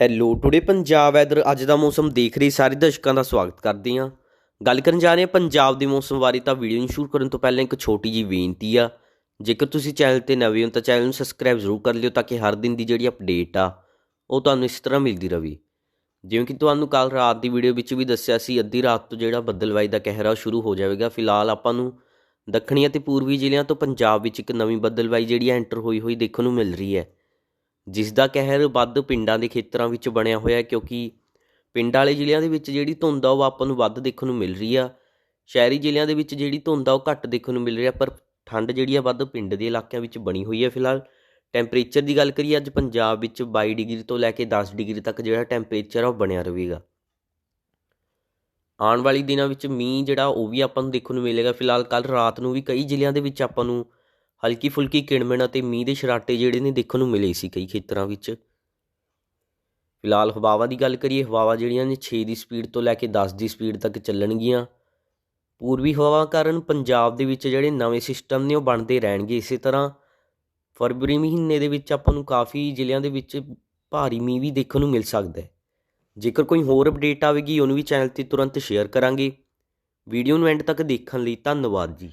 Hello today Punjab weather ਅੱਜ ਦਾ ਮੌਸਮ ਦੇਖ ਰਹੀ ਸਾਰੇ ਦਰਸ਼ਕਾਂ ਦਾ ਸਵਾਗਤ ਕਰਦੇ ਹਾਂ। ਗੱਲ ਕਰਨ ਜਾ ਰਹੇ ਹਾਂ ਪੰਜਾਬ ਦੇ ਮੌਸਮ ਬਾਰੇ ਤਾਂ ਵੀਡੀਓ ਨੂੰ ਸ਼ੁਰੂ ਕਰਨ ਤੋਂ ਪਹਿਲਾਂ ਇੱਕ ਛੋਟੀ ਜੀ ਬੇਨਤੀ ਆ। ਜੇਕਰ ਤੁਸੀਂ ਚੈਨਲ ਤੇ ਨਵੇਂ ਹੋ ਤਾਂ ਚੈਨਲ ਨੂੰ ਸਬਸਕ੍ਰਾਈਬ ਜ਼ਰੂਰ ਕਰ ਲਿਓ ਤਾਂ ਕਿ ਹਰ ਦਿਨ ਦੀ ਜਿਹੜੀ ਅਪਡੇਟ ਆ, ਉਹ ਤੁਹਾਨੂੰ ਇਸ ਤਰ੍ਹਾਂ ਮਿਲਦੀ ਰਹੇ ਜਿਵੇਂ ਕਿ ਤੁਹਾਨੂੰ ਕੱਲ ਰਾਤ ਦੀ ਵੀਡੀਓ ਵਿੱਚ ਵੀ ਦੱਸਿਆ ਸੀ, ਅੱਧੀ ਰਾਤ ਤੋਂ ਜਿਹੜਾ ਬੱਦਲਵਾਈ ਦਾ ਕਹਿਰਾ ਉਹ ਸ਼ੁਰੂ ਹੋ ਜਾਵੇਗਾ। ਫਿਲਹਾਲ ਆਪਾਂ ਨੂੰ ਦੱਖਣੀ ਅਤੇ ਪੂਰਬੀ ਜ਼ਿਲ੍ਹਿਆਂ ਤੋਂ ਪੰਜਾਬ ਵਿੱਚ ਇੱਕ ਨਵੀਂ ਬੱਦਲਵਾਈ ਜਿਹੜੀ ਐਂਟਰ ਹੋਈ ਹੋਈ ਦੇਖਣ ਨੂੰ ਮਿਲ ਰਹੀ ਹੈ। ਜਿਸ ਦਾ ਕਹਿਰ ਵੱਧ ਪਿੰਡਾਂ ਦੇ ਖੇਤਰਾਂ ਵਿੱਚ ਬਣਿਆ ਹੋਇਆ ਕਿਉਂਕਿ ਪਿੰਡ ਵਾਲੇ ਜ਼ਿਲ੍ਹਿਆਂ ਦੇ ਵਿੱਚ ਜਿਹੜੀ ਧੁੰਦ ਆ ਉਹ ਆਪਾਂ ਨੂੰ ਵੱਧ ਦੇਖਣ ਨੂੰ ਮਿਲ ਰਹੀ ਆ। ਸ਼ਹਿਰੀ ਜ਼ਿਲ੍ਹਿਆਂ ਦੇ ਵਿੱਚ ਜਿਹੜੀ ਧੁੰਦ ਆ ਉਹ ਘੱਟ ਦੇਖਣ ਨੂੰ ਮਿਲ ਰਹੀ ਆ, ਪਰ ਠੰਡ ਜਿਹੜੀ ਆ ਵੱਧ ਪਿੰਡ ਦੇ ਇਲਾਕਿਆਂ ਵਿੱਚ ਬਣੀ ਹੋਈ ਹੈ ਫਿਲਹਾਲ। ਟੈਂਪਰੇਚਰ ਦੀ ਗੱਲ ਕਰੀਏ, ਅੱਜ ਪੰਜਾਬ ਵਿੱਚ 22 ਡਿਗਰੀ ਤੋਂ ਲੈ ਕੇ 10 ਡਿਗਰੀ ਤੱਕ ਜਿਹੜਾ ਟੈਂਪਰੇਚਰ ਆ ਉਹ ਬਣਿਆ ਰਹੇਗਾ। ਆਉਣ ਵਾਲੀ ਦਿਨਾਂ ਵਿੱਚ ਮੀਂਹ ਜਿਹੜਾ ਉਹ ਵੀ ਆਪਾਂ ਨੂੰ ਦੇਖਣ ਨੂੰ ਮਿਲੇਗਾ। ਫਿਲਹਾਲ ਕੱਲ ਰਾਤ ਨੂੰ ਵੀ ਕਈ ਜ਼ਿਲ੍ਹਿਆਂ ਦੇ ਵਿੱਚ ਆਪਾਂ ਨੂੰ ਹਲਕੀ ਫੁਲਕੀ ਕਿਣਮਿਣ ਅਤੇ ਮੀਂਹ ਦੇ ਸ਼ਰਾਟੇ ਜਿਹੜੇ ਨੇ ਦੇਖਣ ਨੂੰ ਮਿਲੇ ਸੀ ਕਈ ਖੇਤਰਾਂ ਵਿੱਚ। ਫਿਲਹਾਲ ਹਵਾਵਾਂ ਦੀ ਗੱਲ ਕਰੀਏ, ਹਵਾਵਾਂ ਜਿਹੜੀਆਂ ਨੇ 6 ਦੀ ਸਪੀਡ ਤੋਂ ਲੈ ਕੇ 10 ਦੀ ਸਪੀਡ ਤੱਕ ਚੱਲਣਗੀਆਂ। ਪੂਰਬੀ ਹਵਾਵਾਂ ਕਾਰਨ ਪੰਜਾਬ ਦੇ ਵਿੱਚ ਜਿਹੜੇ ਨਵੇਂ ਸਿਸਟਮ ਨੇ ਉਹ ਬਣਦੇ ਰਹਿਣਗੇ ਇਸੇ ਤਰ੍ਹਾਂ। ਫਰਵਰੀ ਮਹੀਨੇ ਦੇ ਵਿੱਚ ਆਪਾਂ ਨੂੰ ਕਾਫੀ ਜ਼ਿਲ੍ਹਿਆਂ ਦੇ ਵਿੱਚ ਭਾਰੀ ਮੀਂਹ ਵੀ ਦੇਖਣ ਨੂੰ ਮਿਲ ਸਕਦਾ ਹੈ। ਜੇਕਰ ਕੋਈ ਹੋਰ ਅਪਡੇਟ ਆਵੇਗੀ, ਉਹਨੂੰ ਵੀ ਚੈਨਲ ਤੇ ਤੁਰੰਤ ਸ਼ੇਅਰ ਕਰਾਂਗੇ। ਵੀਡੀਓ ਨੂੰ ਐਂਡ ਤੱਕ ਦੇਖਣ ਲਈ ਧੰਨਵਾਦ ਜੀ।